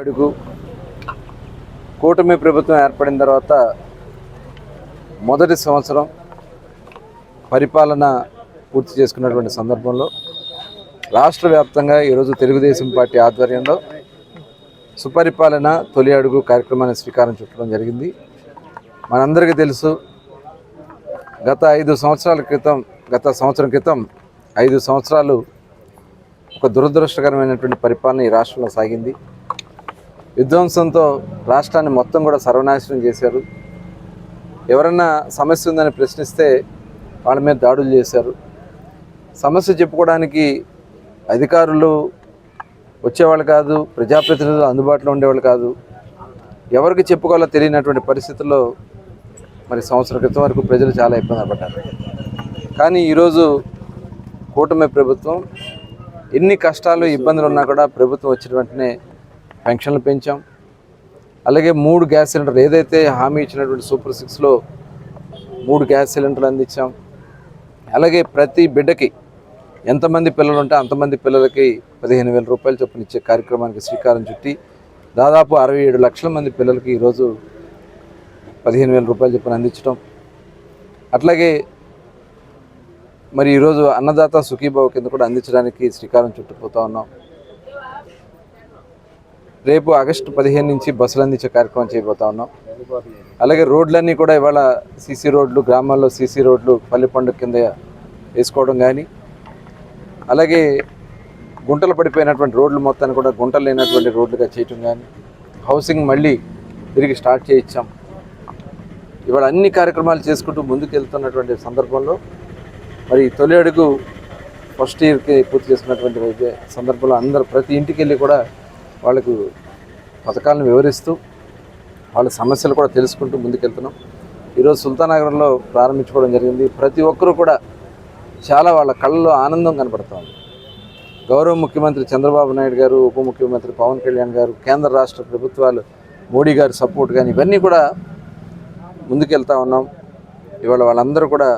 అడుగు కూటమి ప్రభుత్వం ఏర్పడిన తర్వాత మొదటి సంవత్సరం పరిపాలన పూర్తి చేసుకున్నటువంటి సందర్భంలో రాష్ట్ర వ్యాప్తంగా ఈరోజు తెలుగుదేశం పార్టీ ఆధ్వర్యంలో సుపరిపాలన తొలి అడుగు కార్యక్రమాన్ని శ్రీకారం చుట్టడం జరిగింది. మనందరికీ తెలుసు గత ఐదు సంవత్సరాల క్రితం గత సంవత్సరం క్రితం ఐదు సంవత్సరాలు ఒక దురదృష్టకరమైనటువంటి పరిపాలన ఈ రాష్ట్రంలో సాగింది. విధ్వంసంతో రాష్ట్రాన్ని మొత్తం కూడా సర్వనాశనం చేశారు. ఎవరన్నా సమస్య ఉందని ప్రశ్నిస్తే వాళ్ళ మీద దాడులు చేశారు. సమస్య చెప్పుకోవడానికి అధికారులు వచ్చేవాళ్ళు కాదు ప్రజాప్రతినిధులు అందుబాటులో ఉండేవాళ్ళు కాదు. ఎవరికి చెప్పుకోవాలో తెలియనటువంటి పరిస్థితుల్లో మరి సంవత్సరం క్రితం వరకు ప్రజలు చాలా ఇబ్బంది పడ్డారు. కానీ ఈరోజు కూటమి ప్రభుత్వం ఎన్ని కష్టాలు ఇబ్బందులు ఉన్నా కూడా ప్రభుత్వం వచ్చిన వెంటనే పెన్షన్లు పెంచాం. అలాగే మూడు గ్యాస్ సిలిండర్ ఏదైతే హామీ ఇచ్చినటువంటి సూపర్ సిక్స్లో మూడు గ్యాస్ సిలిండర్లు అందించాం. అలాగే ప్రతి బిడ్డకి ఎంతమంది పిల్లలు ఉంటే అంతమంది పిల్లలకి పదిహేను వేల రూపాయలు చొప్పున ఇచ్చే కార్యక్రమానికి శ్రీకారం చుట్టి దాదాపు అరవై ఏడు లక్షల మంది పిల్లలకి ఈరోజు పదిహేను వేల రూపాయలు చొప్పున అందించడం అట్లాగే మరి ఈరోజు అన్నదాత సుఖీభావ కింద కూడా అందించడానికి శ్రీకారం చుట్టుపోతా ఉన్నాం. రేపు ఆగస్టు పదిహేను నుంచి బస్సులు అందించే కార్యక్రమం చేయబోతా ఉన్నాం. అలాగే రోడ్లన్నీ కూడా ఇవాళ సీసీ రోడ్లు గ్రామాల్లో సీసీ రోడ్లు పల్లి పండుగ కింద వేసుకోవడం కానీ అలాగే గుంటలు పడిపోయినటువంటి రోడ్లు మొత్తాన్ని కూడా గుంటలు లేనటువంటి రోడ్లుగా చేయటం కానీ హౌసింగ్ మళ్ళీ తిరిగి స్టార్ట్ చేయించాం. ఇవాళ అన్ని కార్యక్రమాలు చేసుకుంటూ ముందుకు వెళ్తున్నటువంటి సందర్భంలో మరి తొలి అడుగు ఫస్ట్ ఇయర్కి పూర్తి చేసుకున్నటువంటి సందర్భంలో అందరు ప్రతి ఇంటికి వెళ్ళి కూడా వాళ్ళకు పథకాలను వివరిస్తూ వాళ్ళ సమస్యలు కూడా తెలుసుకుంటూ ముందుకెళ్తున్నాం. ఈరోజు సుల్తానగరంలో ప్రారంభించుకోవడం జరిగింది. ప్రతి ఒక్కరూ కూడా చాలా వాళ్ళ కళ్ళలో ఆనందం కనపడుతోంది గౌరవ ముఖ్యమంత్రి చంద్రబాబు నాయుడు గారు ఉప ముఖ్యమంత్రి పవన్ కళ్యాణ్ గారు కేంద్ర రాష్ట్ర ప్రభుత్వాలు మోడీ గారి సపోర్ట్ కానీ ఇవన్నీ కూడా ముందుకెళ్తా ఉన్నాం. ఇవాళ వాళ్ళందరూ కూడా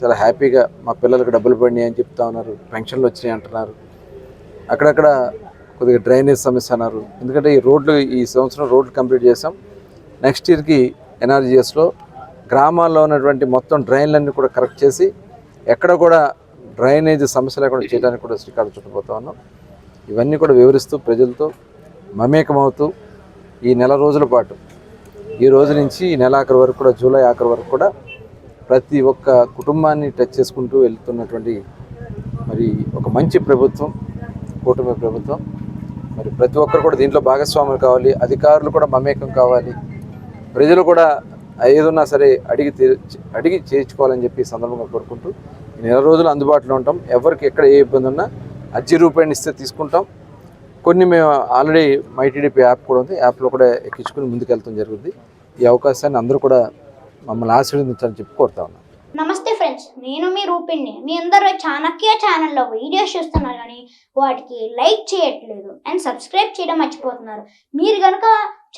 చాలా హ్యాపీగా మా పిల్లలకు డబ్బులు పడినాయి అని చెప్తా ఉన్నారు. పెన్షన్లు వచ్చినాయి అంటున్నారు. అక్కడక్కడ కొద్దిగా డ్రైనేజ్ సమస్య అన్నారు. ఎందుకంటే ఈ రోడ్లు ఈ సంవత్సరం రోడ్లు కంప్లీట్ చేసాం నెక్స్ట్ ఇయర్కి ఎన్ఆర్జీఎస్లో గ్రామాల్లో ఉన్నటువంటి మొత్తం డ్రైన్లన్నీ కూడా కరెక్ట్ చేసి ఎక్కడ కూడా డ్రైనేజ్ సమస్య లేకుండా చేయడానికి కూడా శ్రీకారం చుట్టుపోతా ఉన్నాం. ఇవన్నీ కూడా వివరిస్తూ ప్రజలతో మమేకమవుతూ ఈ నెల రోజుల పాటు ఈ రోజు నుంచి ఈ నెల ఆఖరి వరకు కూడా జూలై ఆఖరి వరకు కూడా ప్రతి ఒక్క కుటుంబాన్ని టచ్ చేసుకుంటూ వెళ్తున్నటువంటి మరి ఒక మంచి ప్రభుత్వం కూటమి ప్రభుత్వం. మరి ప్రతి ఒక్కరు కూడా దీంట్లో భాగస్వాములు కావాలి అధికారులు కూడా మమేకం కావాలి ప్రజలు కూడా ఏదున్నా సరే అడిగి తీ- అడిగి చేయించుకోవాలని చెప్పి సందర్భంగా కోరుకుంటూ నెల రోజులు అందుబాటులో ఉంటాం. ఎవరికి ఎక్కడ ఏ ఇబ్బంది ఉన్నా అర్జీ రూపాయలు ఇస్తే తీసుకుంటాం. కొన్ని మేము ఆల్రెడీ మైటీడీపీ యాప్ కూడా ఉంది. యాప్లో కూడా ఎక్కించుకుని ముందుకెళ్తాం జరుగుతుంది ఈ అవకాశాన్ని అందరూ కూడా మమ్మల్ని ఆశీర్వదించాలని చెప్పి కోరుతా ఉన్నాం. ఫ్రెండ్స్ నేను మీ రూపిణి మీ అందరూ చాణక్య ఛానల్లో వీడియోస్ చూస్తున్నారు కానీ వాటికి లైక్ చేయట్లేదు అండ్ సబ్స్క్రైబ్ చేయడం మర్చిపోతున్నారు. మీరు కనుక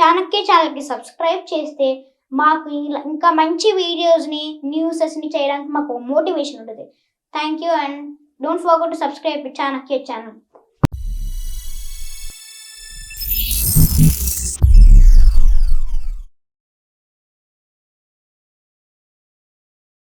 చాణక్య ఛానల్కి సబ్స్క్రైబ్ చేస్తే మాకు ఇంకా మంచి వీడియోస్ని న్యూసెస్ని చేయడానికి మాకు మోటివేషన్ ఉంటుంది. Thank you and don't forget to subscribe Chanakya channel